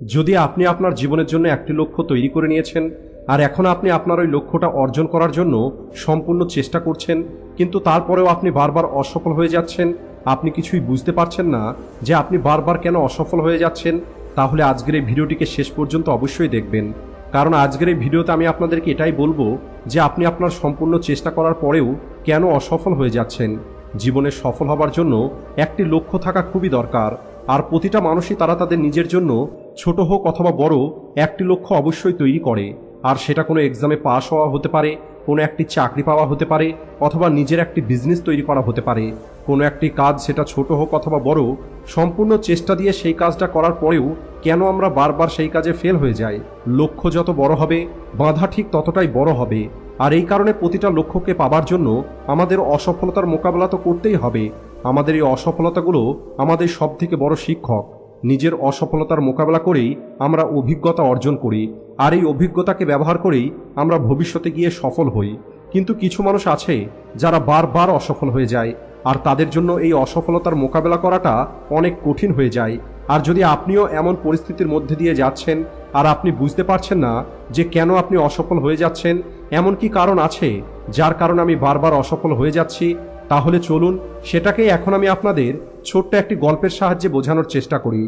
যদি আপনি আপনার জীবনের জন্য একটি লক্ষ্য তৈরি করে নিয়েছেন, আর এখন আপনি আপনার ওই লক্ষ্যটা অর্জন করার জন্য সম্পূর্ণ চেষ্টা করছেন, কিন্তু তারপরেও আপনি বারবার অসফল হয়ে যাচ্ছেন, আপনি কিছুই বুঝতে পারছেন না যে আপনি বারবার কেন অসফল হয়ে যাচ্ছেন, তাহলে আজকের এই ভিডিওটিকে শেষ পর্যন্ত অবশ্যই দেখবেন। কারণ আজকের এই ভিডিওতে আমি আপনাদেরকে এটাই বলব যে আপনি আপনার সম্পূর্ণ চেষ্টা করার পরেও কেন অসফল হয়ে যাচ্ছেন। জীবনে সফল হবার জন্য একটি লক্ষ্য থাকা খুবই দরকার। আর প্রতিটা মানুষই তারা তাদের নিজের জন্য ছোট হোক অথবা বড়, একটি লক্ষ্য অবশ্যই তৈরি করে। আর সেটা কোনো এক্সামে পাশ হওয়া হতে পারে, কোনো একটি চাকরি পাওয়া হতে পারে, অথবা নিজের একটি বিজনেস তৈরি করা হতে পারে। কোনো একটি কাজ সেটা ছোট হোক অথবা বড়, সম্পূর্ণ চেষ্টা দিয়ে সেই কাজটা করার পরেও কেন আমরা বারবার সেই কাজে ফেল হয়ে যাই? লক্ষ্য যত বড় হবে, বাধা ঠিক ততটাই বড় হবে। আর এই কারণে প্রতিটা লক্ষ্যকে পাবার জন্য আমাদের অসফলতার মোকাবেলা তো করতেই হবে। আমাদের এই অসফলতাগুলো আমাদের সব থেকে বড় শিক্ষক। নিজের অসফলতার মোকাবেলা করেই আমরা অভিজ্ঞতা অর্জন করি। আর এই অভিজ্ঞতাকে ব্যবহার করেই আমরা ভবিষ্যতে গিয়ে সফল হই। কিন্তু কিছু মানুষ আছে যারা বারবার অসফল হয়ে যায়, আর তাদের জন্য এই অসফলতার মোকাবেলা করাটা অনেক কঠিন হয়ে যায়। আর যদি আপনিও এমন পরিস্থিতির মধ্যে দিয়ে যাচ্ছেন, আর আপনি বুঝতে পারছেন না যে কেন আপনি অসফল হয়ে যাচ্ছেন, এমন কি কারণ আছে যার কারণে আমি বারবার অসফল হয়ে যাচ্ছি তাহলে চলুন সেটাকেই এখন আমি আপনাদের ছোট্ট একটি গল্পের সাহায্যে বোঝানোর চেষ্টা করি।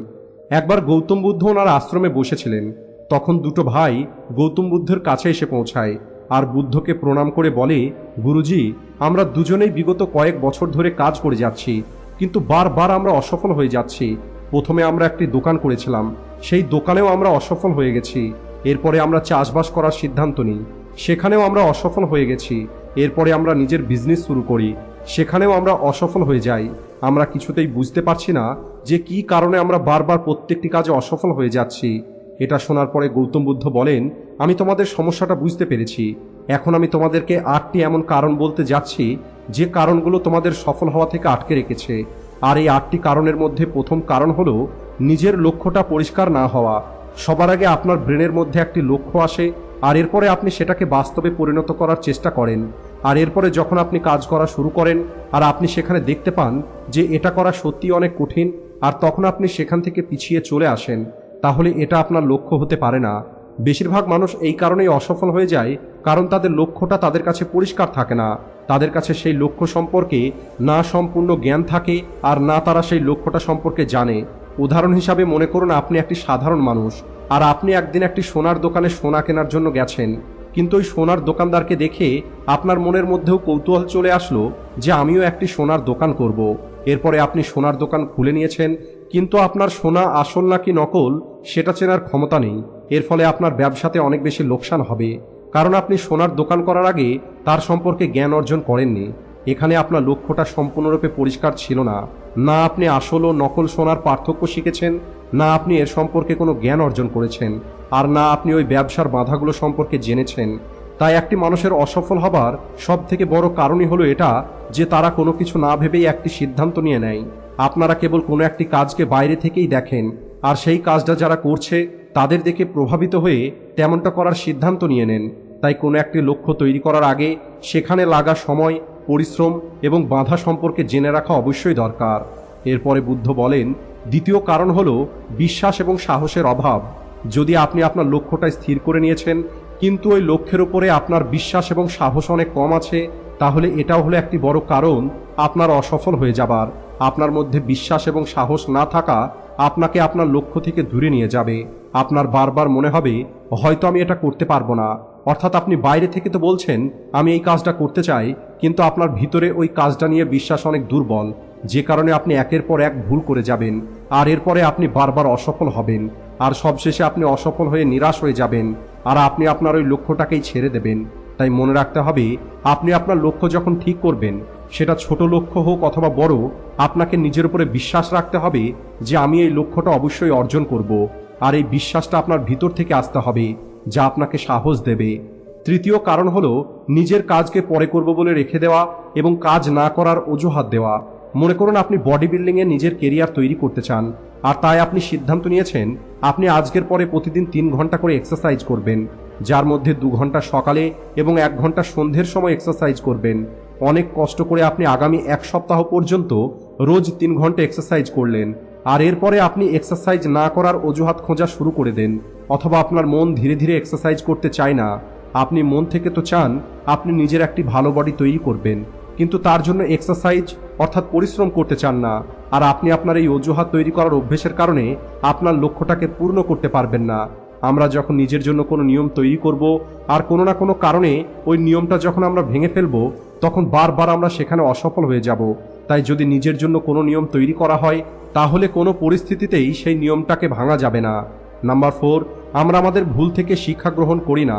একবার গৌতম বুদ্ধ ওনার আশ্রমে বসেছিলেন। তখন দুটো ভাই গৌতম বুদ্ধের কাছে এসে পৌঁছায় আর বুদ্ধকে প্রণাম করে বলে, গুরুজি, আমরা দুজনেই বিগত কয়েক বছর ধরে কাজ করে যাচ্ছি, কিন্তু বারবার আমরা অসফল হয়ে যাচ্ছি। প্রথমে আমরা একটি দোকান করেছিলাম, সেই দোকানেও আমরা অসফল হয়ে গেছি। এরপরে আমরা চাষবাস করার সিদ্ধান্ত নিই। সেখানেও আমরা অসফল হয়ে গেছি। এরপরে আমরা নিজের বিজনেস শুরু করি। সেখানেও আমরা অসফল হয়ে যাই। আমরা কিছুতেই বুঝতে পারছি না যে কি কারণে আমরা বারবার প্রত্যেকটি কাজে অসফল হয়ে যাচ্ছি। এটা শোনার পরে গৌতম বুদ্ধ বলেন, আমি তোমাদের সমস্যাটা বুঝতে পেরেছি। এখন আমি তোমাদেরকে আটটি এমন কারণ বলতে যাচ্ছি, যে কারণগুলো তোমাদের সফল হওয়া থেকে আটকে রেখেছে। আর এই আটটি কারণের মধ্যে প্রথম কারণ হলো নিজের লক্ষ্যটা পরিষ্কার না হওয়া। সবার আগে আপনার ব্রেনের মধ্যে একটি লক্ষ্য আসে, আর এরপরে আপনি সেটাকে বাস্তবে পরিণত করার চেষ্টা করেন। আর এরপরে যখন আপনি কাজ করা শুরু করেন আর আপনি সেখানে দেখতে পান যে এটা করা সত্যি অনেক কঠিন আর তখন আপনি সেখান থেকে পিছিয়ে চলে আসেন, তাহলে এটা আপনার লক্ষ্য হতে পারে না। বেশিরভাগ মানুষ এই কারণেই অসফল হয়ে যায় কারণ তাদের লক্ষ্যটা তাদের কাছে পরিষ্কার থাকে না। তাদের কাছে সেই লক্ষ্য সম্পর্কে না সম্পূর্ণ জ্ঞান থাকে আর না তারা সেই লক্ষ্যটা সম্পর্কে জানে। উদাহরণ হিসাবে মনে করুন আপনি একটি সাধারণ মানুষ আর আপনি একদিন একটি সোনার দোকানে সোনা কেনার জন্য গেছেন। কিন্তু ওই সোনার দোকানদারকে দেখে আপনার মনের মধ্যেও কৌতূহল চলে আসলো যে আমিও একটি সোনার দোকান করব। এরপরে আপনি সোনার দোকান খুলে নিয়েছেন, কিন্তু আপনার সোনা আসল নাকি নকল, সেটা চেনার ক্ষমতা নেই। এর ফলে আপনার ব্যবসাতে অনেক বেশি লোকসান হবে। কারণ আপনি সোনার দোকান করার আগে তার সম্পর্কে জ্ঞান অর্জন করেননি। এখানে আপনার লক্ষ্যটা সম্পূর্ণরূপে পরিষ্কার ছিল না। না আপনি আসল ও নকল সোনার পার্থক্য শিখেছেন না আপনি এর সম্পর্কে কোনো জ্ঞান অর্জন করেছেন, আর না আপনি ওই ব্যবসার বাধাগুলো সম্পর্কে জেনেছেন। তাই একটি মানুষের অসফল হবার সব থেকে বড় কারণই হলো এটা যে তারা কোনো কিছু না ভেবেই একটি সিদ্ধান্ত নিয়ে নেয়। আপনারা কেবল কোনো একটি কাজকে বাইরে থেকেই দেখেন, আর সেই কাজটা যারা করছে তাদের দেখে প্রভাবিত হয়ে তেমনটা করার সিদ্ধান্ত নিয়ে নেন। তাই কোনো একটি লক্ষ্য তৈরি করার আগে সেখানে লাগা সময়, পরিশ্রম এবং বাধা সম্পর্কে জেনে রাখা অবশ্যই দরকার। এরপরে বুদ্ধ বলেন দ্বিতীয় কারণ হলো বিশ্বাস এবং সাহসের অভাব। যদি আপনি আপনার লক্ষ্যটা স্থির করে নিয়েছেন, কিন্তু ওই লক্ষ্যের উপরে আপনার বিশ্বাস এবং সাহস অনেক কম আছে, তাহলে এটাও হলো একটি বড় কারণ, আপনার অসফল হয়ে যাবার। আপনার মধ্যে বিশ্বাস এবং সাহস না থাকা আপনাকে আপনার লক্ষ্য থেকে দূরে নিয়ে যাবে। আপনার বারবার মনে হবে, হয়তো আমি এটা করতে পারব না। অর্থাৎ আপনি বাইরে থেকে তো বলছেন, আমি এই কাজটা করতে চাই, কিন্তু আপনার ভিতরে ওই কাজটা নিয়ে বিশ্বাস অনেক দুর্বল। যে কারণে আপনি একের পর এক ভুল করে যাবেন, আর এরপরে আপনি বারবার অসফল হবেন, আর সবশেষে আপনি অসফল হয়ে নিরাশ হয়ে যাবেন, আর আপনি আপনার ওই লক্ষ্যটাকেই ছেড়ে দেবেন। তাই মনে রাখতে হবে, আপনি আপনার লক্ষ্য যখন ঠিক করবেন, সেটা ছোট লক্ষ্য হোক অথবা বড়, আপনাকে নিজের উপরে বিশ্বাস রাখতে হবে যে আমি এই লক্ষ্যটা অবশ্যই অর্জন করব, আর এই বিশ্বাসটা আপনার ভিতর থেকে আসতে হবে, যা আপনাকে সাহস দেবে। তৃতীয় কারণ হলো, নিজের কাজকে পরে করব বলে রেখে দেওয়া এবং কাজ না করার অজুহাত দেওয়া। মনে করুন আপনি বডি বিল্ডিংয়ে নিজের কেরিয়ার তৈরি করতে চান, আর তাই আপনি সিদ্ধান্ত নিয়েছেন, আপনি আজকের পরে প্রতিদিন তিন ঘণ্টা করে এক্সারসাইজ করবেন, যার মধ্যে দু ঘণ্টা সকালে এবং এক ঘণ্টা সন্ধ্যের সময় এক্সারসাইজ করবেন। অনেক কষ্ট করে আপনি আগামী এক সপ্তাহ পর্যন্ত রোজ তিন ঘণ্টা এক্সারসাইজ করলেন, আর এরপরে আপনি এক্সারসাইজ না করার অজুহাত খোঁজা শুরু করে দেন, অথবা আপনার মন ধীরে ধীরে এক্সারসাইজ করতে চায় না। আপনি মন থেকে তো চান, আপনি নিজের একটি ভালো বডি তৈরি করবেন। কিন্তু তার জন্য এক্সারসাইজ অর্থাৎ পরিশ্রম করতে চান না। আর আপনি আপনার এই অজুহাত তৈরি করার অভ্যেসের কারণে আপনার লক্ষ্যটাকে পূর্ণ করতে পারবেন না। আমরা যখন নিজের জন্য কোনো নিয়ম তৈরি করব, আর কোনো না কোনো কারণে ওই নিয়মটা যখন আমরা ভেঙে ফেলব, তখন বারবার আমরা সেখানে অসফল হয়ে যাব। তাই যদি নিজের জন্য কোনো নিয়ম তৈরি করা হয়, তাহলে কোনো পরিস্থিতিতেই সেই নিয়মটাকে ভাঙা যাবে না। নাম্বার ফোর, আমরা আমাদের ভুল থেকে শিক্ষা গ্রহণ করি না।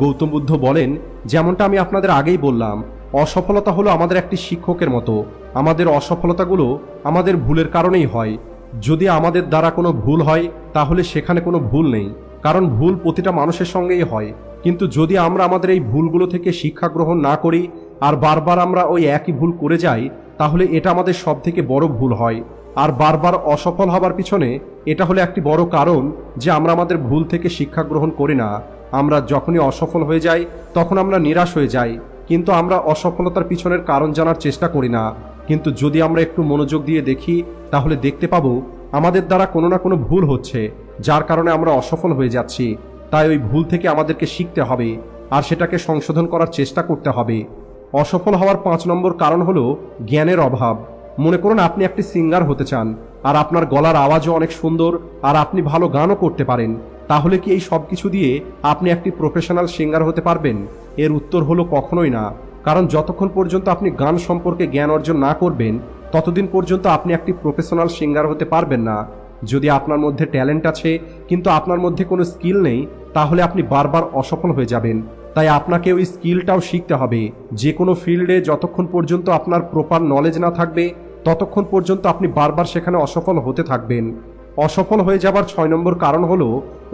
গৌতম বুদ্ধ বলেন, যেমনটা আমি আপনাদের আগেই বললাম অসফলতা হলো আমাদের একটি শিক্ষকের মতো। আমাদের অসফলতাগুলো আমাদের ভুলের কারণেই হয়। যদি আমাদের দ্বারা কোনো ভুল হয়, তাহলে সেখানে কোনো ভুল নেই। কারণ ভুল প্রতিটা মানুষের সঙ্গেই হয়। কিন্তু যদি আমরা আমাদের এই ভুলগুলো থেকে শিক্ষা গ্রহণ না করি আর বারবার আমরা ওই একই ভুল করে যাই, তাহলে এটা আমাদের সব থেকে বড় ভুল হয়। আর বারবার অসফল হবার পিছনে এটা হলো একটি বড় কারণ যে আমরা আমাদের ভুল থেকে শিক্ষা গ্রহণ করি না। আমরা যখনই অসফল হয়ে যাই, তখন আমরা নিরাশ হয়ে যাই। কিন্তু আমরা অসফলতার পিছনের কারণ জানার চেষ্টা করি না। কিন্তু যদি আমরা একটু মনোযোগ দিয়ে দেখি, তাহলে দেখতে পাবো, আমাদের দ্বারা কোনো না কোনো ভুল হচ্ছে, যার কারণে আমরা অসফল হয়ে যাচ্ছি। তাই ওই ভুল থেকে আমাদেরকে শিখতে হবে, আর সেটাকে সংশোধন করার চেষ্টা করতে হবে। অসফল হওয়ার পাঁচ নম্বর কারণ হলো জ্ঞানের অভাব। মনে করুন আপনি একটি সিঙ্গার হতে চান, আর আপনার গলার আওয়াজও অনেক সুন্দর, আর আপনি ভালো গানও করতে পারেন। তাহলে কি এই সব কিছু দিয়ে আপনি একটি প্রফেশনাল সিঙ্গার হতে পারবেন? এর উত্তর হলো কখনোই না। কারণ যতক্ষণ পর্যন্ত আপনি গান সম্পর্কে জ্ঞান অর্জন না করবেন, ততদিন পর্যন্ত আপনি একটি প্রফেশনাল সিঙ্গার হতে পারবেন না। যদি আপনার মধ্যে ট্যালেন্ট আছে, কিন্তু আপনার মধ্যে কোনো স্কিল নেই, তাহলে আপনি বারবার অসফল হয়ে যাবেন। তাই আপনাকে ওই স্কিলটাও শিখতে হবে। যে কোনো ফিল্ডে যতক্ষণ পর্যন্ত আপনার প্রপার নলেজ না থাকবে, ততক্ষণ পর্যন্ত আপনি বারবার সেখানে অসফল হতে থাকবেন। অসফল হয়ে যাবার ছয় নম্বর কারণ হলো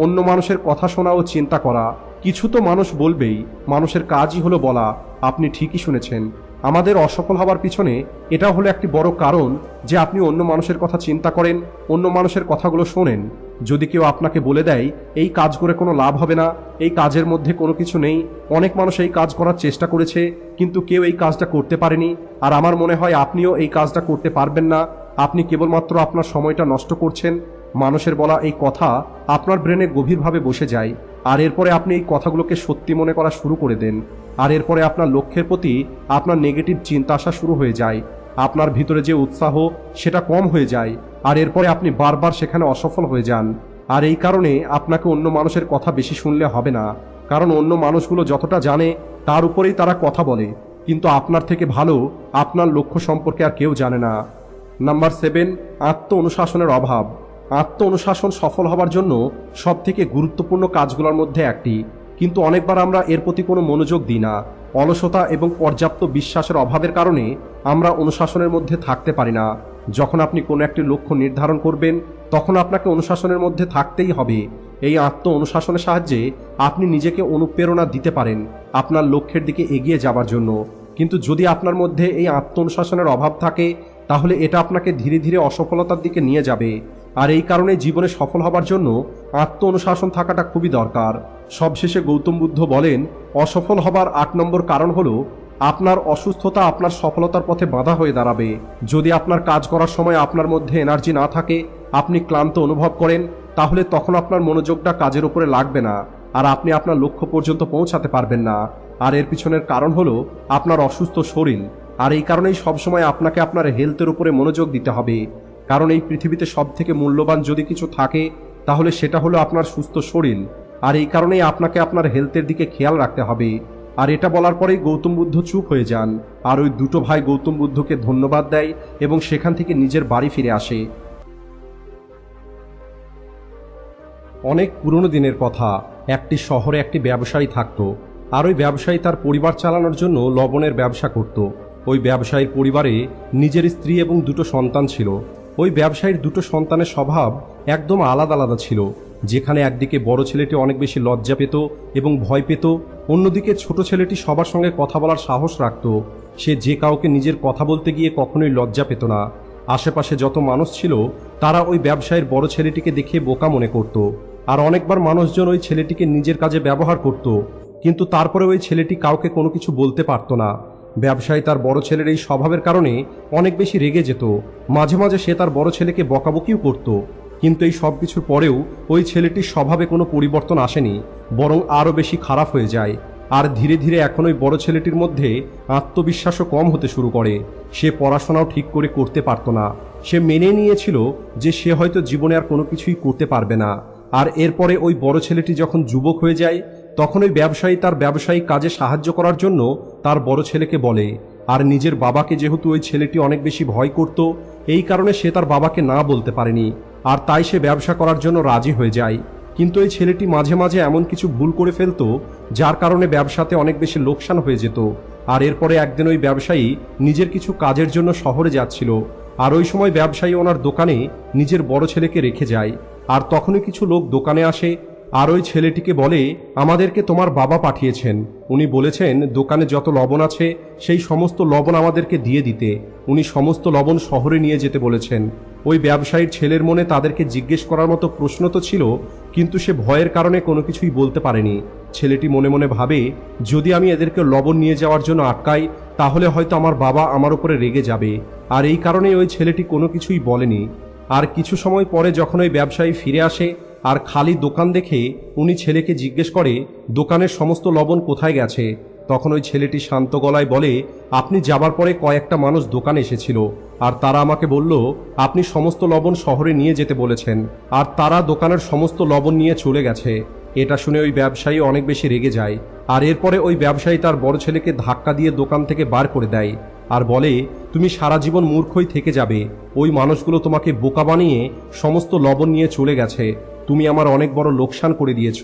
অন্য মানুষের কথা শোনা ও চিন্তা করা। কিছু তো মানুষ বলবেই, মানুষের কাজই হলো বলা। আপনি ঠিকই শুনেছেন। আমাদের অসফল হবার পিছনে এটা হলো একটি বড় কারণ যে আপনি অন্য মানুষের কথা চিন্তা করেন, অন্য মানুষের কথাগুলো শোনেন। যদি কেউ আপনাকে বলে দেয়, এই কাজ করে কোনো লাভ হবে না, এই কাজের মধ্যে কোনো কিছু নেই, অনেক মানুষ এই কাজ করার চেষ্টা করেছে, কিন্তু কেউ এই কাজটা করতে পারেনি, আর আমার মনে হয় আপনিও এই কাজটা করতে পারবেন না। আপনি কেবলমাত্র আপনার সময়টা নষ্ট করছেন মানুষের বলা এই কথা আপনার ব্রেনে গভীরভাবে বসে যায়, আর এরপরে আপনি এই কথাগুলোকে সত্যি মনে করা শুরু করে দেন, আর এরপরে আপনার লক্ষ্যের প্রতি আপনার নেগেটিভ চিন্তা আসা শুরু হয়ে যায়, আপনার ভিতরে যে উৎসাহ সেটা কম হয়ে যায়, আর এরপরে আপনি বারবার সেখানে অসফল হয়ে যান, আর এই কারণে আপনাকে অন্য মানুষের কথা বেশি শুনলে হবে না, কারণ অন্য মানুষগুলো যতটা জানে তার উপরেই তারা কথা বলে, কিন্তু আপনার থেকে ভালো আপনার লক্ষ্য সম্পর্কে আর কেউ জানে না। নাম্বার সেভেন আত্ম অনুশাসনের অভাব। আত্ম অনুশাসন সফল হবার জন্য সব থেকে গুরুত্বপূর্ণ কাজগুলোর মধ্যে একটি। কিন্তু অনেকবার আমরা এর প্রতি কোনো মনোযোগ দিই না। অলসতা এবং পর্যাপ্ত বিশ্বাসের অভাবের কারণে আমরা অনুশাসনের মধ্যে থাকতে পারি না। যখন আপনি কোনো একটি লক্ষ্য নির্ধারণ করবেন, তখন আপনাকে অনুশাসনের মধ্যে থাকতেই হবে। এই আত্ম অনুশাসনের সাহায্যে আপনি নিজেকে অনুপ্রেরণা দিতে পারেন আপনার লক্ষ্যের দিকে এগিয়ে যাবার জন্য। কিন্তু যদি আপনার মধ্যে এই আত্ম অনুশাসনের অভাব থাকে, তাহলে এটা আপনাকে ধীরে ধীরে অসফলতার দিকে নিয়ে যাবে। আর এই কারণে জীবনে সফল হবার জন্য আত্ম অনুশাসন থাকাটা খুবই দরকার। সবশেষে গৌতম বুদ্ধ বলেন, অসফল হবার আট নম্বর কারণ হলো, আপনার অসুস্থতা আপনার সফলতার পথে বাধা হয়ে দাঁড়াবে। যদি আপনার কাজ করার সময় আপনার মধ্যে এনার্জি না থাকে, আপনি ক্লান্ত অনুভব করেন, তাহলে তখন আপনার মনোযোগটা কাজের উপরে লাগবে না, আর আপনি আপনার লক্ষ্য পর্যন্ত পৌঁছাতে পারবেন না। আর এর পিছনের কারণ হলো, আপনার অসুস্থ শরীর। আর এই কারণেই সবসময় আপনাকে আপনার হেলথের উপরে মনোযোগ দিতে হবে। কারণ এই পৃথিবীতে সব থেকে মূল্যবান যদি কিছু থাকে, তাহলে সেটা হলো আপনার সুস্থ শরীর। আর এই কারণেই আপনাকে আপনার হেলথের দিকে খেয়াল রাখতে হবে। আর এটা বলার পরেই গৌতম বুদ্ধ চুপ হয়ে যান। আর ওই দুটো ভাই গৌতম বুদ্ধকে ধন্যবাদ দেয় এবং সেখান থেকে নিজের বাড়ি ফিরে আসে। অনেক পুরনো দিনের কথা। একটি শহরে একটি ব্যবসায়ী থাকতো। আর ওই ব্যবসায়ী তার পরিবার চালানোর জন্য লবণের ব্যবসা করত। ওই ব্যবসায়ীর পরিবারে নিজের স্ত্রী এবং দুটো সন্তান ছিল। ওই ব্যবসায়ীর দুটো সন্তানের স্বভাব একদম আলাদা আলাদা ছিল। যেখানে একদিকে বড় ছেলেটি অনেক বেশি লজ্জা পেত এবং ভয় পেত, অন্যদিকে ছোট ছেলেটি সবার সঙ্গে কথা বলার সাহস রাখত। সে যে কাউকে নিজের কথা বলতে গিয়ে কখনোই লজ্জা পেত না। আশেপাশে যত মানুষ ছিল, তারা ওই ব্যবসায়ীর বড় ছেলেটিকে দেখে বোকা মনে করত। আর অনেকবার মানুষজন ওই ছেলেটিকে নিজের কাজে ব্যবহার করত, কিন্তু তারপরে ওই ছেলেটি কাউকে কোনো কিছু বলতে পারত না। ব্যবসায়ী তার বড় ছেলের এই স্বভাবের কারণে অনেক বেশি রেগে যেত। মাঝে মাঝে সে তার বড় ছেলেকে বকাবকিও করত। কিন্তু এই সব কিছুর পরেও ওই ছেলেটির স্বভাবে কোনো পরিবর্তন আসেনি, বরং আরও বেশি খারাপ হয়ে যায়। আর ধীরে ধীরে এখন ওই বড় ছেলেটির মধ্যে আত্মবিশ্বাসও কম হতে শুরু করে। সে পড়াশোনাও ঠিক করে করতে পারতো না। সে মেনে নিয়েছিল যে সে হয়তো জীবনে আর কোনো কিছুই করতে পারবে না। আর এরপরে ওই বড় ছেলেটি যখন যুবক হয়ে যায়, তখন ওই ব্যবসায়ী তার ব্যবসায়িক কাজে সাহায্য করার জন্য তার বড় ছেলেকে বলে, আর নিজের বাবাকে যেহেতু ওই ছেলেটি অনেক বেশি ভয় করত, এই কারণে সে তার বাবাকে না বলতে পারেনি। আর তাই সে ব্যবসা করার জন্য রাজি হয়ে যায়। কিন্তু এই ছেলেটি মাঝে মাঝে এমন কিছু ভুল করে ফেলতো, যার কারণে ব্যবসাতে অনেক বেশি লোকসান হয়ে যেত। আর এরপরে একদিন ওই ব্যবসায়ী নিজের কিছু কাজের জন্য শহরে যাচ্ছিল। আর ওই সময় ব্যবসায়ী ওনার দোকানে নিজের বড় ছেলেকে রেখে যায়। আর তখনই কিছু লোক দোকানে আসে আর ওই ছেলেটিকে বলে, আমাদেরকে তোমার বাবা পাঠিয়েছেন। উনি বলেছেন, দোকানে যত লবণ আছে, সেই সমস্ত লবণ আমাদেরকে দিয়ে দিতে। উনি সমস্ত লবণ শহরে নিয়ে যেতে বলেছেন। ওই ব্যবসায়ীর ছেলের মনে তাদেরকে জিজ্ঞেস করার মতো প্রশ্ন তো ছিল, কিন্তু সে ভয়ের কারণে কোনো কিছুই বলতে পারেনি। ছেলেটি মনে মনে ভাবে, যদি আমি এদেরকে লবণ নিয়ে যাওয়ার জন্য আটকাই, তাহলে হয়তো আমার বাবা আমার উপরে রেগে যাবে। আর এই কারণেই ওই ছেলেটি কোনো কিছুই বলেনি। আর কিছু সময় পরে যখন ওই ব্যবসায়ী ফিরে আসে আর খালি দোকান দেখে উনি ছেলেকে জিজ্ঞেস করে, দোকানের সমস্ত লবণ কোথায় গেছে? তখন ওই ছেলেটি শান্ত গলায় বলে, আপনি যাবার পরে কয়েকটা মানুষ দোকানে এসেছিল, আর তারা আমাকে বলল, আপনি সমস্ত লবণ শহরে নিয়ে যেতে বলেছেন, আর তারা দোকানের সমস্ত লবণ নিয়ে চলে গেছে। এটা শুনে ওই ব্যবসায়ী অনেক বেশি রেগে যায়, আর এরপরে ওই ব্যবসায়ী তার বড় ছেলেকে ধাক্কা দিয়ে দোকান থেকে বার করে দেয়, আর বলে, তুমি সারা জীবন মূর্খই থেকে যাবে, ওই মানুষগুলো তোমাকে বোকা বানিয়ে সমস্ত লবণ নিয়ে চলে গেছে তুমি আমার অনেক বড় লোকসান করে দিয়েছ।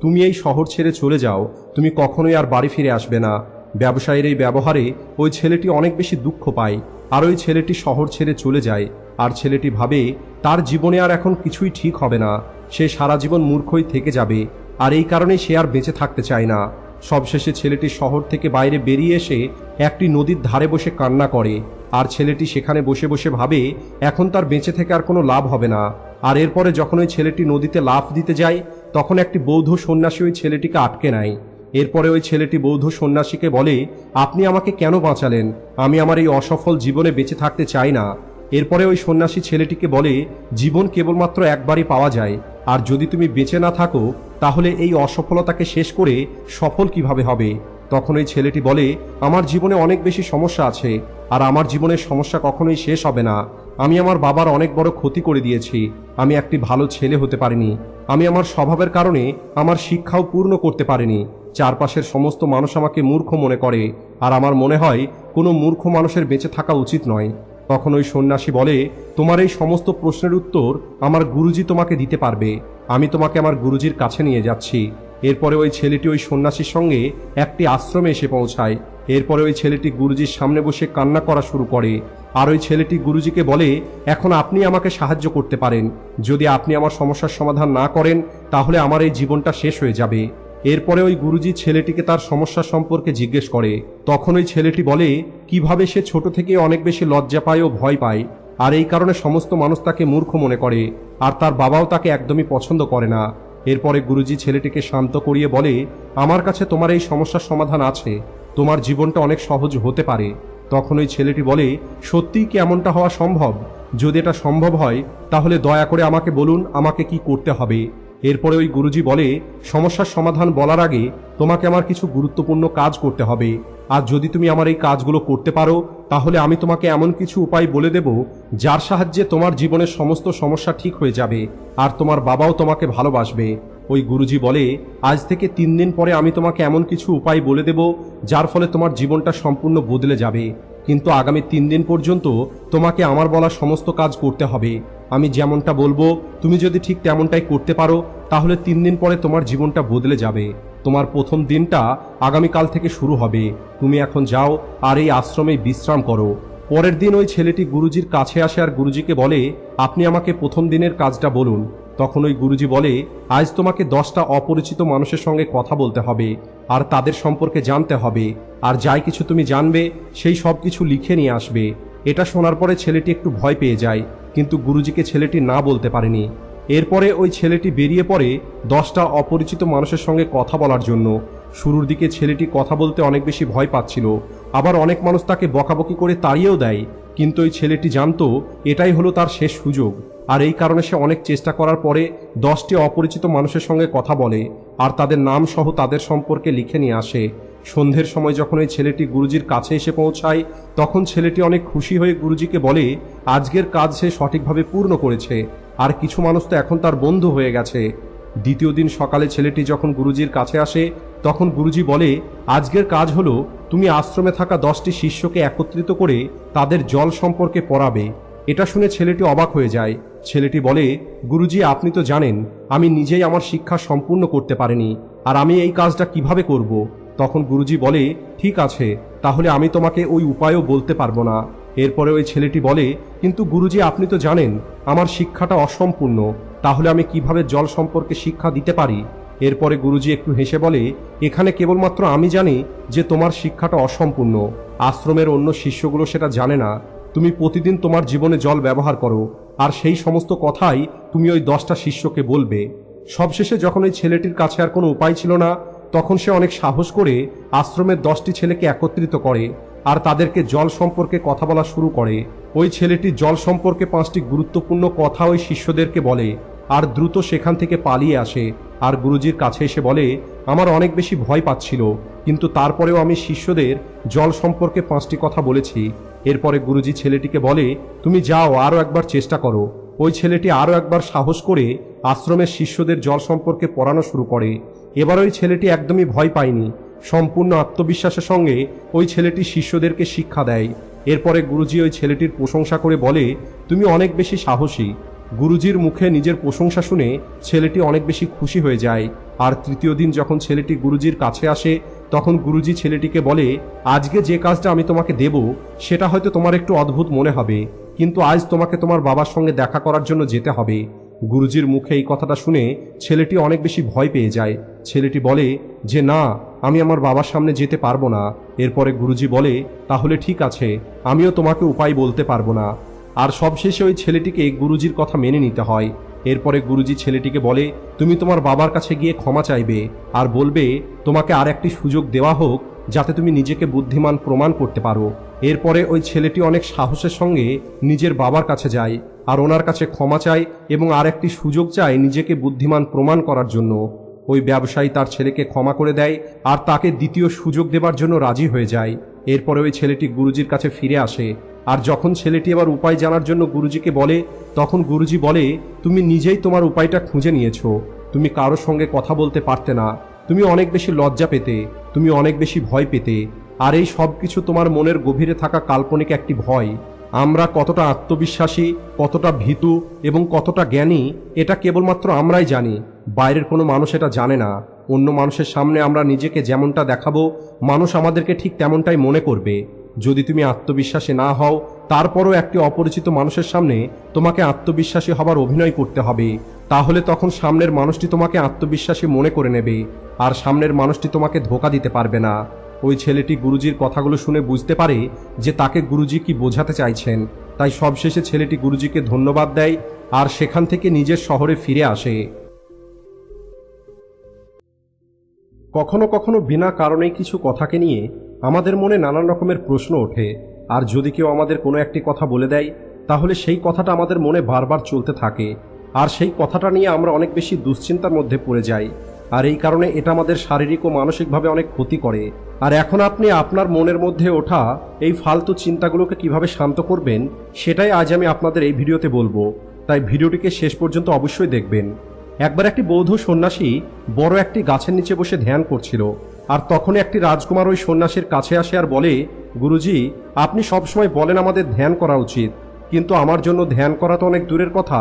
তুমি এই শহর ছেড়ে চলে যাও। তুমি কখনোই আর বাড়ি ফিরে আসবে না। ব্যবসায়ীর এই ব্যবহারে ওই ছেলেটি অনেক বেশি দুঃখ পায়। আর ওই ছেলেটি শহর ছেড়ে চলে যায়। আর ছেলেটি ভাবে, তার জীবনে আর এখন কিছুই ঠিক হবে না। সে সারা জীবন মূর্খই থেকে যাবে। আর এই কারণে সে আর বেঁচে থাকতে চায় না। সবশেষে ছেলেটি শহর থেকে বাইরে বেরিয়ে এসে একটি নদীর ধারে বসে কান্না করে। আর ছেলেটি সেখানে বসে বসে ভাবে, এখন তার বেঁচে থেকে আর কোনো লাভ হবে না। আর এরপরে যখন ওই ছেলেটি নদীতে লাফ দিতে যায়, তখন একটি বৌদ্ধ সন্ন্যাসী ওই ছেলেটিকে আটকে নেয়। এরপরে ওই ছেলেটি বৌদ্ধ সন্ন্যাসীকে বলে, আপনি আমাকে কেন বাঁচালেন? আমি আমার এই অসফল জীবনে বেঁচে থাকতে চাই না। এরপরে ওই সন্ন্যাসী ছেলেটিকে বলে, জীবন কেবলমাত্র একবারই পাওয়া যায়, আর যদি তুমি বেঁচে না থাকো, তাহলে এই অসফলতাকে শেষ করে সফল কীভাবে হবে? তখন ওই ছেলেটি বলে, আমার জীবনে অনেক বেশি সমস্যা আছে, আর আমার জীবনের সমস্যা কখনোই শেষ হবে না। আমি আমার বাবার অনেক বড় ক্ষতি করে দিয়েছি, আমি একটি ভালো ছেলে হতে পারিনি। আমি আমার স্বভাবের কারণে আমার শিক্ষাও পূর্ণ করতে পারিনি। চারপাশের সমস্ত মানুষ আমাকে মূর্খ মনে করে, আর আমার মনে হয় কোনো মূর্খ মানুষের বেঁচে থাকা উচিত নয়। তখন ওই সন্ন্যাসী বলে, তোমার এই সমস্ত প্রশ্নের উত্তর আমার গুরুজি তোমাকে দিতে পারবে। আমি তোমাকে আমার গুরুজির কাছে নিয়ে যাচ্ছি। এরপরে ওই ছেলেটি ওই সন্ন্যাসীর সঙ্গে একটি আশ্রমে এসে পৌঁছায়। এরপরে ওই ছেলেটি গুরুজির সামনে বসে কান্না করা শুরু করে। আর ওই ছেলেটি গুরুজিকে বলে, এখন আপনি আমাকে সাহায্য করতে পারেন। যদি আপনি আমার সমস্যার সমাধান না করেন, তাহলে আমার এই জীবনটা শেষ হয়ে যাবে। এরপরে ওই গুরুজি ছেলেটিকে তার সমস্যা সম্পর্কে জিজ্ঞেস করে। তখন ওই ছেলেটি বলে, কীভাবে সে ছোট থেকে অনেক বেশি লজ্জা পায় ও ভয় পায়? আর এই কারণে সমস্ত মানুষ তাকে মূর্খ মনে করে। আর তার বাবাও তাকে একদমই পছন্দ করে না। এরপরে গুরুজি ছেলেটিকে শান্ত করিয়ে বলে, আমার কাছে তোমার এই সমস্যার সমাধান আছে। তোমার জীবনটা অনেক সহজ হতে পারে। তখন ওই ছেলেটি বলে, সত্যিই কি এমনটা হওয়া সম্ভব? যদি এটা সম্ভব হয়, তাহলে দয়া করে আমাকে বলুন, আমাকে কি করতে হবে? এরপরে ওই গুরুজি বলে, সমস্যার সমাধান বলার আগে তোমাকে আমার কিছু গুরুত্বপূর্ণ কাজ করতে হবে। আর যদি তুমি আমার এই কাজগুলো করতে পারো, তাহলে আমি তোমাকে এমন কিছু উপায় বলে দেব যার সাহায্যে তোমার জীবনের সমস্ত সমস্যা ঠিক হয়ে যাবে আর তোমার বাবাও তোমাকে ভালোবাসবে। ওই গুরুজি বলে, আজ থেকে তিন দিন পরে আমি তোমাকে এমন কিছু উপায় বলে দেব যার ফলে তোমার জীবনটা সম্পূর্ণ বদলে যাবে। কিন্তু আগামী তিন দিন পর্যন্ত তোমাকে আমার বলা সমস্ত কাজ করতে হবে। আমি যেমনটা বলব, তুমি যদি ঠিক তেমনটাই করতে পারো, তাহলে তিন দিন পরে তোমার জীবনটা বদলে যাবে। তোমার প্রথম দিনটা আগামীকাল থেকে শুরু হবে। তুমি এখন যাও আর এই আশ্রমে বিশ্রাম করো। পরের দিন ওই ছেলেটি গুরুজির কাছে আসে আর গুরুজিকে বলে, আপনি আমাকে প্রথম দিনের কাজটা বলুন। তখন ওই গুরুজি বলে, আজ তোমাকে দশটা অপরিচিত মানুষের সঙ্গে কথা বলতে হবে, আর তাদের সম্পর্কে জানতে হবে, আর যাই কিছু তুমি জানবে, সেই সব কিছু লিখে নিয়ে আসবে। এটা শোনার পরে ছেলেটি একটু ভয় পেয়ে যায়, কিন্তু গুরুজিকে ছেলেটি না বলতে পারেনি। এরপরে ওই ছেলেটি বেরিয়ে পড়ে দশটা অপরিচিত মানুষের সঙ্গে কথা বলার জন্য। শুরুর দিকে ছেলেটি কথা বলতে অনেক বেশি ভয় পাচ্ছিল, আবার অনেক মানুষ তাকে বকাবকি করে তাড়িয়েও দেয়, কিন্তু ওই ছেলেটি জানতো, এটাই হলো তার শেষ সুযোগ। আর এই কারণে সে অনেক চেষ্টা করার পরে দশটি অপরিচিত মানুষের সঙ্গে কথা বলে আর তাদের নাম সহ তাদের সম্পর্কে লিখে নিয়ে আসে। সন্ধ্যের সময় যখন ওই ছেলেটি গুরুজির কাছে এসে পৌঁছায়, তখন ছেলেটি অনেক খুশি হয়ে গুরুজিকে বলে, আজকের কাজ সে সঠিকভাবে পূর্ণ করেছে, আর কিছু মানুষ তো এখন তার বন্ধু হয়ে গেছে। দ্বিতীয় দিন সকালে ছেলেটি যখন গুরুজির কাছে আসে, তখন গুরুজি বলে, আজকের কাজ হলো, তুমি আশ্রমে থাকা দশটি শিষ্যকে একত্রিত করে তাদের জল সম্পর্কে পড়াবে। এটা শুনে ছেলেটি অবাক হয়ে যায়। ছেলেটি বলে, গুরুজি, আপনি তো জানেন, আমি নিজেই আমার শিক্ষা সম্পূর্ণ করতে পারিনি, আর আমি এই কাজটা কীভাবে করব। তখন গুরুজি বলে, ঠিক আছে, তাহলে আমি তোমাকে ওই উপায়ও বলতে পারব না। এরপরে ওই ছেলেটি বলে, কিন্তু গুরুজি, আপনি তো জানেন, আমার শিক্ষাটা অসম্পূর্ণ, তাহলে আমি কীভাবে জল সম্পর্কে শিক্ষা দিতে পারি? এরপরে গুরুজি একটু হেসে বলে, এখানে কেবলমাত্র আমি জানি যে তোমার শিক্ষাটা অসম্পূর্ণ, আশ্রমের অন্য শিষ্যগুলো সেটা জানে না। তুমি প্রতিদিন তোমার জীবনে জল ব্যবহার করো আর সেই সমস্ত কথাই তুমি ওই দশটা শিষ্যকে বলবে। সবশেষে যখন ওই ছেলেটির কাছে আর কোনো উপায় ছিল না, তখন সে অনেক সাহস করে আশ্রমের দশটি ছেলেকে একত্রিত করে আর তাদেরকে জল সম্পর্কে কথা বলা শুরু করে। ওই ছেলেটি জল সম্পর্কে পাঁচটি গুরুত্বপূর্ণ কথা ওই শিষ্যদেরকে বলে আর দ্রুত সেখান থেকে পালিয়ে আসে আর গুরুজির কাছে এসে বলে, আমার অনেক বেশি ভয় পাচ্ছিল, কিন্তু তারপরেও আমি শিষ্যদের জল সম্পর্কে পাঁচটি কথা বলেছি। এরপরে গুরুজি ছেলেটিকে বলে, তুমি যাও আরও একবার চেষ্টা করো। ওই ছেলেটি আরও একবার সাহস করে আশ্রমের শিষ্যদের জল সম্পর্কে পড়ানো শুরু করে। এবার ওই ছেলেটি একদমই ভয় পায়নি। সম্পূর্ণ আত্মবিশ্বাসের সঙ্গে ওই ছেলেটি শিষ্যদেরকে শিক্ষা দেয়। এরপরে গুরুজি ওই ছেলেটির প্রশংসা করে বলে, তুমি অনেক বেশি সাহসী। গুরুজির মুখে নিজের প্রশংসা শুনে ছেলেটি অনেক বেশি খুশি হয়ে যায়। আর তৃতীয় দিন যখন ছেলেটি গুরুজির কাছে আসে, তখন গুরুজি ছেলেটিকে বলে, আজকে যে কাজটা আমি তোমাকে দেব, সেটা হয়তো তোমার একটু অদ্ভুত মনে হবে, কিন্তু আজ তোমাকে তোমার বাবার সঙ্গে দেখা করার জন্য যেতে হবে। গুরুজির মুখে এই কথাটা শুনে ছেলেটি অনেক বেশি ভয় পেয়ে যায়। ছেলেটি বলে, যে না, আমি আমার বাবার সামনে যেতে পারব না। এরপরে গুরুজি বলে, তাহলে ঠিক আছে, আমিও তোমাকে উপায় বলতে পারব না। আর সবশেষে ওই ছেলেটিকে গুরুজির কথা মেনে নিতে হয়। এরপরে গুরুজি ছেলেটিকে বলে, তুমি তোমার বাবার কাছে গিয়ে ক্ষমা চাইবে আর বলবে, তোমাকে আর একটি সুযোগ দেওয়া হোক যাতে তুমি নিজেকে বুদ্ধিমান প্রমাণ করতে পারো। এরপরে ওই ছেলেটি অনেক সাহসের সঙ্গে নিজের বাবার কাছে যায় আর ওনার কাছে ক্ষমা চায় এবং আর একটি সুযোগ চায় নিজেকে বুদ্ধিমান প্রমাণ করার জন্য। ওই ব্যবসায়ী তার ছেলেকে ক্ষমা করে দেয় আর তাকে দ্বিতীয় সুযোগ দেবার জন্য রাজি হয়ে যায়। এরপরে ওই ছেলেটি গুরুজির কাছে ফিরে আসে। আর যখন ছেলেটি আবার উপায় জানার জন্য গুরুজিকে বলে, তখন গুরুজি বলে, তুমি নিজেই তোমার উপায়টা খুঁজে নিয়েছো। তুমি কারোর সঙ্গে কথা বলতে পারতে না। তুমি অনেক বেশি লজ্জা পেতে। তুমি অনেক বেশি ভয় পেতে। আর এই সব কিছু তোমার মনের গভীরে থাকা কাল্পনিক একটি ভয়। আমরা কতটা আত্মবিশ্বাসী, কতটা ভীতু এবং কতটা জ্ঞানী, এটা কেবলমাত্র আমরাই জানি। বাইরের কোনো মানুষ এটা জানে না। অন্য মানুষের সামনে আমরা নিজেকে যেমনটা দেখাবো, মানুষ আমাদেরকে ঠিক তেমনটাই মনে করবে। যদি তুমি আত্মবিশ্বাসী না হও, তারপরও একটি অপরিচিত মানুষের সামনে তোমাকে আত্মবিশ্বাসী হবার অভিনয় করতে হবে। তাহলে তখন সামনের মানুষটি তোমাকে আত্মবিশ্বাসী মনে করে নেবে, আর সামনের মানুষটি তোমাকে ধোকা দিতে পারবে না। ওই ছেলেটি গুরুজির কথাগুলো শুনে বুঝতে পারে যে তাকে গুরুজি কি বোঝাতে চাইছেন। তাই সবশেষে ছেলেটি গুরুজিকে ধন্যবাদ দেয়, আর সেখান থেকে নিজের শহরে ফিরে আসে। কখনো কখনো বিনা কারণেই কিছু কথাকে নিয়ে আমাদের মনে নানান রকমের প্রশ্ন ওঠে। আর যদি কেউ আমাদের কোনো একটি কথা বলে দেয়, তাহলে সেই কথাটা আমাদের মনে বারবার চলতে থাকে। আর সেই কথাটা নিয়ে আমরা অনেক বেশি দুশ্চিন্তার মধ্যে পড়ে যাই। আর এই কারণে এটা আমাদের শারীরিক ও মানসিকভাবে অনেক ক্ষতি করে। আর এখন আপনি আপনার মনের মধ্যে ওঠা এই ফালতু চিন্তাগুলোকে কীভাবে শান্ত করবেন, সেটাই আজ আমি আপনাদের এই ভিডিওতে বলব। তাই ভিডিওটিকে শেষ পর্যন্ত অবশ্যই দেখবেন। একবার একটি বৌদ্ধ সন্ন্যাসী বড় একটি গাছের নিচে বসে ধ্যান করছিল, আর তখন একটি রাজকুমার ওই সন্ন্যাসীর কাছে আসে আর বলে, গুরুজি, আপনি সবসময় বলেন আমাদের ধ্যান করা উচিত, কিন্তু আমার জন্য ধ্যান করা তো অনেক দূরের কথা।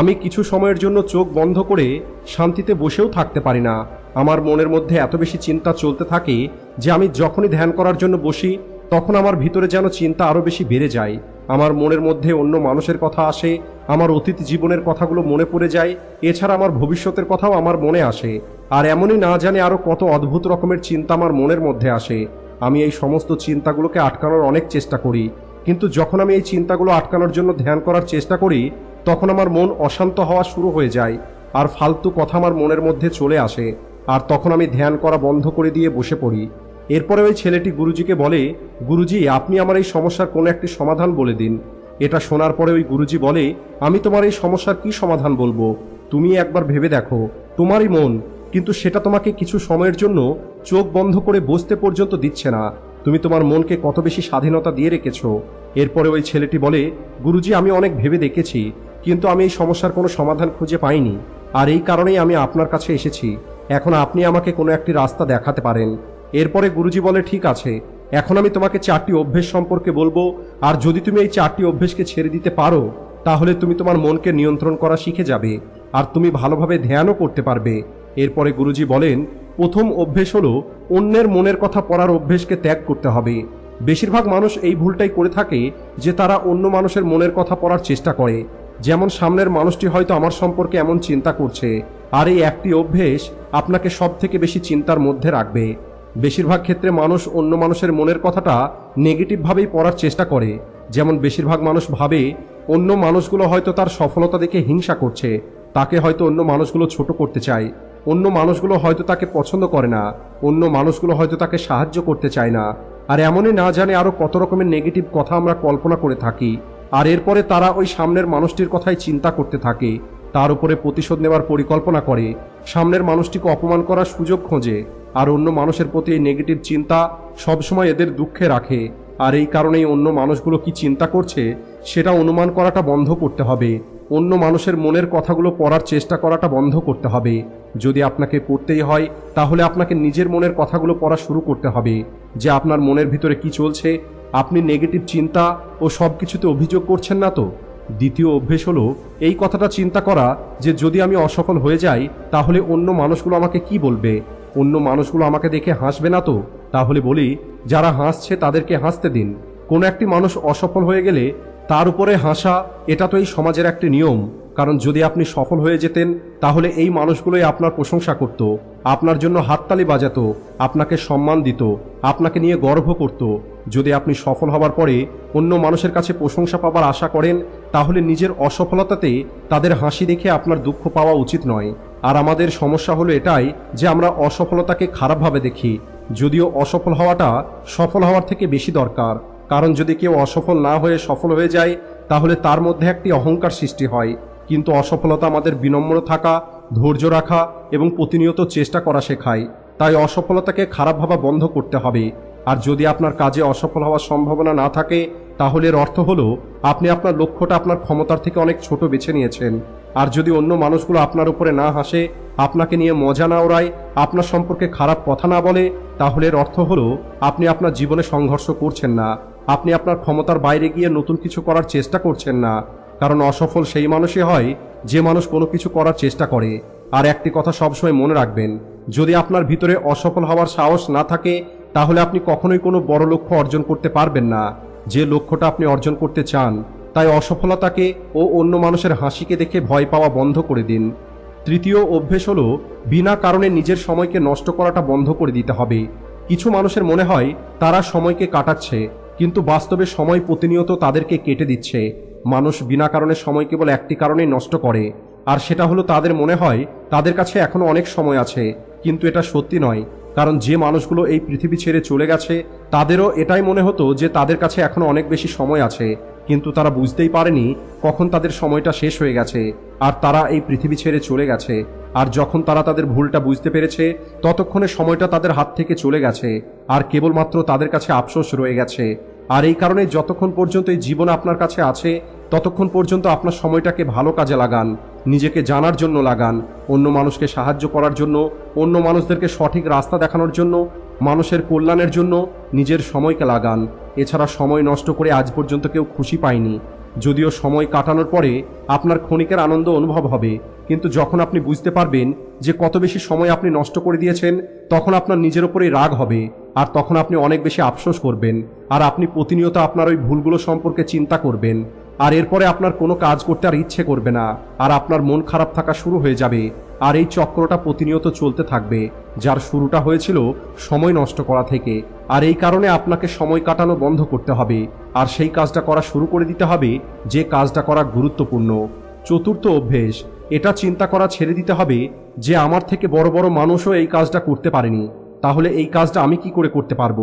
আমি কিছু সময়ের জন্য চোখ বন্ধ করে শান্তিতে বসেও থাকতে পারি না। আমার মনের মধ্যে এত বেশি চিন্তা চলতে থাকে যে আমি যখনই ধ্যান করার জন্য বসি, তখন আমার ভিতরে যেন চিন্তা আরও বেশি বেড়ে যায়। আমার মনের মধ্যে অন্য মানুষের কথা আসে, আমার অতীত জীবনের কথাগুলো মনে পড়ে যায়, এছাড়া আমার ভবিষ্যতের কথাও আমার মনে আসে। আর এমনই না জানে আরও কত অদ্ভুত রকমের চিন্তা আমার মনের মধ্যে আসে। আমি এই সমস্ত চিন্তাগুলোকে আটকানোর অনেক চেষ্টা করি, কিন্তু যখন আমি এই চিন্তাগুলো আটকানোর জন্য ধ্যান করার চেষ্টা করি, তখন আমার মন অশান্ত হওয়া শুরু হয়ে যায়, আর ফালতু কথা আমার মনের মধ্যে চলে আসে, আর তখন আমি ধ্যান করা বন্ধ করে দিয়ে বসে পড়ি। এরপরে ওই ছেলেটি গুরুজিকে বলে, গুরুজি, আপনি আমার এই সমস্যার কোনো একটি সমাধান বলে দিন। এটা শোনার পরে ওই গুরুজি বলে, আমি তোমার এই সমস্যার কি সমাধান বলব? তুমি একবার ভেবে দেখো। তোমারই মন, কিন্তু সেটা তোমাকে কিছু সময়ের জন্য চোখ বন্ধ করে বসতে পর্যন্ত দিচ্ছে না। তুমি তোমার মনকে কত বেশি স্বাধীনতা দিয়ে রেখেছো? এরপরে ওই ছেলেটি বলে, গুরুজি, আমি অনেক ভেবে দেখেছি, কিন্তু আমি এই সমস্যার কোনো সমাধান খুঁজে পাইনি। আর এই কারণেই আমি আপনার কাছে এসেছি। এখন আপনি আমাকে কোনো একটি রাস্তা দেখাতে পারেন। এরপরে গুরুজি বলে, ঠিক আছে, এখন আমি তোমাকে চারটি অভ্যেস সম্পর্কে বলব, আর যদি তুমি এই চারটি অভ্যেসকে ছেড়ে দিতে পারো, তাহলে তুমি তোমার মনকে নিয়ন্ত্রণ করা শিখে যাবে, আর তুমি ভালোভাবে ধ্যানও করতে পারবে। এরপরে গুরুজি বলেন, প্রথম অভ্যেস হলো অন্যের মনের কথা পড়ার অভ্যেসকে ত্যাগ করতে হবে। বেশিরভাগ মানুষ এই ভুলটাই করে থাকে যে তারা অন্য মানুষের মনের কথা পড়ার চেষ্টা করে। যেমন সামনের মানুষটি হয়তো আমার সম্পর্কে এমন চিন্তা করছে, আর এই একটি অভ্যেস আপনাকে সব থেকে বেশি চিন্তার মধ্যে রাখবে। বেশিরভাগ ক্ষেত্রে মানুষ অন্য মানুষের মনের কথাটা নেগেটিভভাবেই পড়ার চেষ্টা করে। যেমন বেশিরভাগ মানুষ ভাবে, অন্য মানুষগুলো হয়তো তার সফলতা দেখে হিংসা করছে, তাকে হয়তো অন্য মানুষগুলো ছোট করতে চায়। অন্য মানুষগুলো হয়তো তাকে পছন্দ করে না, অন্য মানুষগুলো হয়তো তাকে সাহায্য করতে চায় না। আর এমনই না জানে আরও কত রকমের নেগেটিভ কথা আমরা কল্পনা করে থাকি। আর এরপরে তারা ওই সামনের মানুষটির কথাই চিন্তা করতে থাকে। তার উপরে প্রতিশোধ নেওয়ার পরিকল্পনা করে। সামনের মানুষটিকে অপমান করার সুযোগ খোঁজে, আর অন্য মানুষের প্রতি এই নেগেটিভ চিন্তা সবসময় এদের দুঃখে রাখে। আর এই কারণেই অন্য মানুষগুলো কি চিন্তা করছে, সেটা অনুমান করাটা বন্ধ করতে হবে। অন্য মানুষের মনের কথাগুলো পড়ার চেষ্টা করাটা বন্ধ করতে হবে। যদি আপনাকে পড়তেই হয়, তাহলে আপনাকে নিজের মনের কথাগুলো পড়া শুরু করতে হবে। যে আপনার মনের ভিতরে কি চলছে, আপনি নেগেটিভ চিন্তা ও সব কিছুতে অভিযোগ করছেন না তো? দ্বিতীয় অভ্যেস হলো, এই কথাটা চিন্তা করা যে যদি আমি অসফল হয়ে যাই, তাহলে অন্য মানুষগুলো আমাকে কি বলবে? অন্য মানুষগুলো আমাকে দেখে হাসবে না তো? তাহলে বলি, যারা হাসছে তাদেরকে হাসতে দিন। কোনো একটি মানুষ অসফল হয়ে গেলে তার উপরে হাসা, এটা তো এই সমাজের একটি নিয়ম। কারণ যদি আপনি সফল হয়ে যেতেন, তাহলে এই মানুষগুলোই আপনার প্রশংসা করত, আপনার জন্য হাততালি বাজাতো, আপনাকে সম্মান দিত, আপনাকে নিয়ে গর্ব করত। যদি আপনি সফল হবার পরে অন্য মানুষের কাছে প্রশংসা পাবার আশা করেন, তাহলে নিজের অসফলতাতে তাদের হাসি দেখে আপনার দুঃখ পাওয়া উচিত নয়। আর আমাদের সমস্যা হলো এটাই যে আমরা অসফলতাকে খারাপভাবে দেখি। যদিও অসফল হওয়াটা সফল হওয়ার থেকে বেশি দরকার। কারণ যদি কেউ অসফল না হয়ে সফল হয়ে যায়, তাহলে তার মধ্যে একটি অহংকার সৃষ্টি হয়। কিন্তু অসফলতা আমাদের বিনম্র থাকা, ধৈর্য রাখা এবং প্রতিনিয়ত চেষ্টা করা শেখায়। তাই অসফলতাকে খারাপ ভাবা বন্ধ করতে হবে। আর যদি আপনার কাজে অসফল হওয়ার সম্ভাবনা না থাকে তাহলে এর অর্থ হলো, আপনি আপনার লক্ষ্যটা আপনার ক্ষমতার থেকে অনেক ছোট বেছে নিয়েছেন। আর যদি অন্য মানুষগুলো আপনার উপরে না হাসে, আপনাকে নিয়ে মজা না ওড়ায়, আপনার সম্পর্কে খারাপ কথা না বলে তাহলে এর অর্থ হলো, আপনি আপনার জীবনে সংঘর্ষ করছেন না। আপনি আপনার ক্ষমতার বাইরে গিয়ে নতুন কিছু করার চেষ্টা করছেন না। কারণ অসফল সেই মানুষই হয় যে মানুষ কোনো কিছু করার চেষ্টা করে। আর একটি কথা সবসময় মনে রাখবেন, যদি আপনার ভিতরে অসফল হওয়ার সাহস না থাকে, তাহলে আপনি কখনোই কোনো বড় লক্ষ্য অর্জন করতে পারবেন না। যে লক্ষ্যটা আপনি অর্জন করতে চান, তাই অসফলতাকে ও অন্য মানুষের হাসিকে দেখে ভয় পাওয়া বন্ধ করে দিন। তৃতীয় অভ্যেস হলো, বিনা কারণে নিজের সময়কে নষ্ট করাটা বন্ধ করে দিতে হবে। কিছু মানুষের মনে হয়, তারা সময়কে কাটাচ্ছে, কিন্তু বাস্তবে সময় প্রতিনিয়ত তাদেরকে কেটে দিচ্ছে। মানুষ বিনা কারণে সময় কেবল একটি কারণেই নষ্ট করে। আর সেটা হলো তাদের মনে হয়, তাদের কাছে এখনও অনেক সময় আছে, কিন্তু এটা সত্যি নয়, কারণ যে মানুষগুলো এই পৃথিবী ছেড়ে চলে গেছে, তাদেরও এটাই মনে হতো যে তাদের কাছে এখনও অনেক বেশি সময় আছে, কিন্তু তারা বুঝতেই পারেনি কখন তাদের সময়টা শেষ হয়ে গেছে, আর তারা এই পৃথিবী ছেড়ে চলে গেছে। আর যখন তারা তাদের ভুলটা বুঝতে পেরেছে, ততক্ষণে সময়টা তাদের হাত থেকে চলে গেছে, আর কেবলমাত্র তাদের কাছে আফসোস রয়ে গেছে। আর এই কারণে যতক্ষণ পর্যন্ত এই জীবন আপনার কাছে আছে ততক্ষণ পর্যন্ত আপনার সময়টাকে ভালো কাজে লাগান, নিজেকে জানার জন্য লাগান, অন্য মানুষকে সাহায্য করার জন্য, অন্য মানুষদেরকে সঠিক রাস্তা দেখানোর জন্য, মানুষের কল্যাণের জন্য নিজের সময়কে লাগান। এছাড়া সময় নষ্ট করে আজ পর্যন্ত কেউ খুশি পায়নি। যদিও সময় কাটানোর পরে আপনার ক্ষণিকের আনন্দ অনুভব হবে, কিন্তু যখন আপনি বুঝতে পারবেন যে কত বেশি সময় আপনি নষ্ট করে দিয়েছেন, তখন আপনার নিজের ওপরেই রাগ হবে, আর তখন আপনি অনেক বেশি আফসোস করবেন, আর আপনি প্রতিনিয়ত আপনার ওই ভুলগুলো সম্পর্কে চিন্তা করবেন। আর এরপরে আপনার কোনো কাজ করতে আর ইচ্ছে করবে না, আর আপনার মন খারাপ থাকা শুরু হয়ে যাবে, আর এই চক্রটা প্রতিনিয়ত চলতে থাকবে, যার শুরুটা হয়েছিল সময় নষ্ট করা থেকে, আর এই কারণে আপনাকে সময় কাটানো বন্ধ করতে হবে, আর সেই কাজটা করা শুরু করে দিতে হবে, যে কাজটা করা গুরুত্বপূর্ণ। চতুর্থ অভ্যেস, এটা চিন্তা করা ছেড়ে দিতে হবে, যে আমার থেকে বড় বড় মানুষও এই কাজটা করতে পারেনি, তাহলে এই কাজটা আমি কি করে করতে পারব?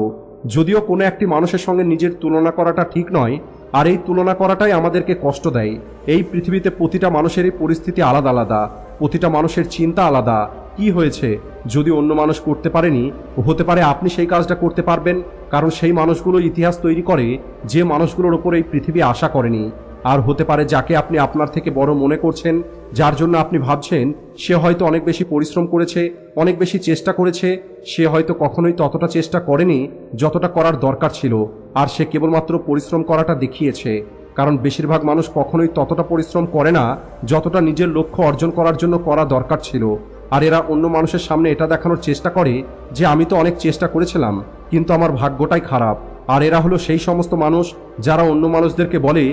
যদিও কোনো একটি মানুষের সঙ্গে নিজের তুলনা করাটা ঠিক নয় আর এই তুলনা করাটাই আমাদেরকে কষ্ট দেয়। এই পৃথিবীতে প্রতিটা মানুষেরই পরিস্থিতি আলাদা আলাদা, প্রতিটা মানুষের চিন্তা আলাদা। কি হয়েছে? যদি অন্য মানুষ করতে পারেনি, হতে পারে আপনি সেই কাজটা করতে পারবেন, কারণ সেই মানুষগুলো ইতিহাস তৈরি করে, যে মানুষগুলোর ওপর এই পৃথিবী আশা করেনি। আর হতে পারে যাকে আপনি আপনার থেকে বড় মনে করছেন যার জন্য আপনি ভাবছেন, সে হয়তো অনেক বেশি পরিশ্রম করেছে, অনেক বেশি চেষ্টা করেছে, সে হয়তো কখনোই ততটা চেষ্টা করেনি যতটা করার দরকার ছিল, আর সে কেবলমাত্র পরিশ্রম করাটা দেখিয়েছে। কারণ বেশিরভাগ মানুষ কখনোই ততটা পরিশ্রম করে না, যতটা নিজের লক্ষ্য অর্জন করার জন্য করা দরকার ছিল। আর এরা অন্য মানুষের সামনে এটা দেখানোর চেষ্টা করে যে, আমি তো অনেক চেষ্টা করেছিলাম, কিন্তু আমার ভাগ্যটাই খারাপ। আর এরা হলো সেই সমস্ত মানুষ যারা অন্য মানুষদেরকে বলে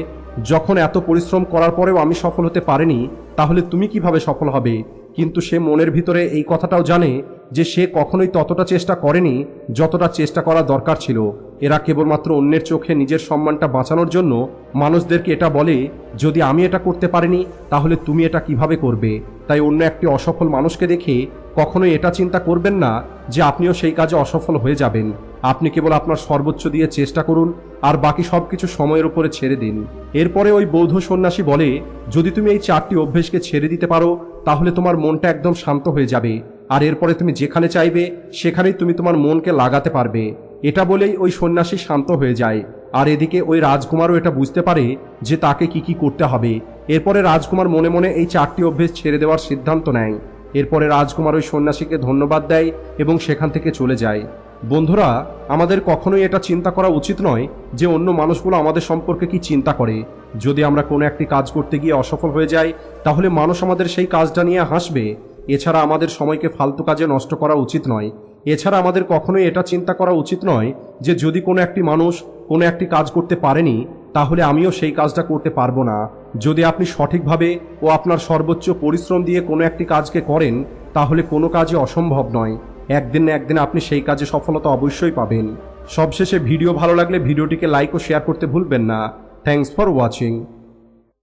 যখন এত পরিশ্রম করার পরেও আমি সফল হতে পারিনি, তাহলে তুমি কীভাবে সফল হবে? কিন্তু সে মনের ভিতরে এই কথাটাও জানে যে সে কখনোই ততটা চেষ্টা করেনি যতটা চেষ্টা করা দরকার ছিল। এরা কেবলমাত্র অন্যের চোখে নিজের সম্মানটা বাঁচানোর জন্য মানুষদেরকে এটা বলে, যদি আমি এটা করতে পারিনি, তাহলে তুমি এটা কীভাবে করবে? তাই অন্য একটি অসফল মানুষকে দেখে কখনোই এটা চিন্তা করবেন না যে আপনিও সেই কাজে অসফল হয়ে যাবেন। আপনি কেবল আপনার সর্বোচ্চ দিয়ে চেষ্টা করুন, আর বাকি সব কিছু সময়ের উপরে ছেড়ে দিন। এরপরে ওই বৌদ্ধ সন্ন্যাসী বলে, যদি তুমি এই চারটি অভ্যেসকে ছেড়ে দিতে পারো, তাহলে তোমার মনটা একদম শান্ত হয়ে যাবে। আর এরপরে তুমি যেখানে চাইবে, সেখানেই তুমি তোমার মনকে লাগাতে পারবে। এটা বলেই ওই সন্ন্যাসী শান্ত হয়ে যায়। আর এদিকে ওই রাজকুমারও এটা বুঝতে পারে যে তাকে কি কি করতে হবে। এরপরে রাজকুমার মনে মনে এই চারটি অভ্যেস ছেড়ে দেওয়ার সিদ্ধান্ত নেয়। এরপরে রাজকুমার ওই সন্ন্যাসীকে ধন্যবাদ দেয় এবং সেখান থেকে চলে যায়। বন্ধুরা, আমাদের কখনোই এটা চিন্তা করা উচিত নয় যে অন্য মানুষগুলো আমাদের সম্পর্কে কি চিন্তা করে। যদি আমরা কোনো একটি কাজ করতে গিয়ে অসফল হয়ে যাই, তাহলে মানুষ আমাদের সেই কাজটা নিয়ে হাসবে। এছাড়া আমাদের সময়কে ফালতু কাজে নষ্ট করা উচিত নয়। এছাড়া আমাদের কখনোই এটা চিন্তা করা উচিত নয় যে যদি কোনো একটি মানুষ কোনো একটি কাজ করতে পারেনি, তাহলে আমিও সেই কাজটা করতে পারব না। যদি আপনি সঠিকভাবে ও আপনার সর্বোচ্চ পরিশ্রম দিয়ে কোনো একটি কাজকে করেন, তাহলে কোনো কাজই অসম্ভব নয়। একদিন না একদিন আপনি সেই কাজে সফলতা অবশ্যই পাবেন। সবশেষে ভিডিও ভালো লাগলে ভিডিওটিকে লাইক ও শেয়ার করতে ভুলবেন না। Thanks for watching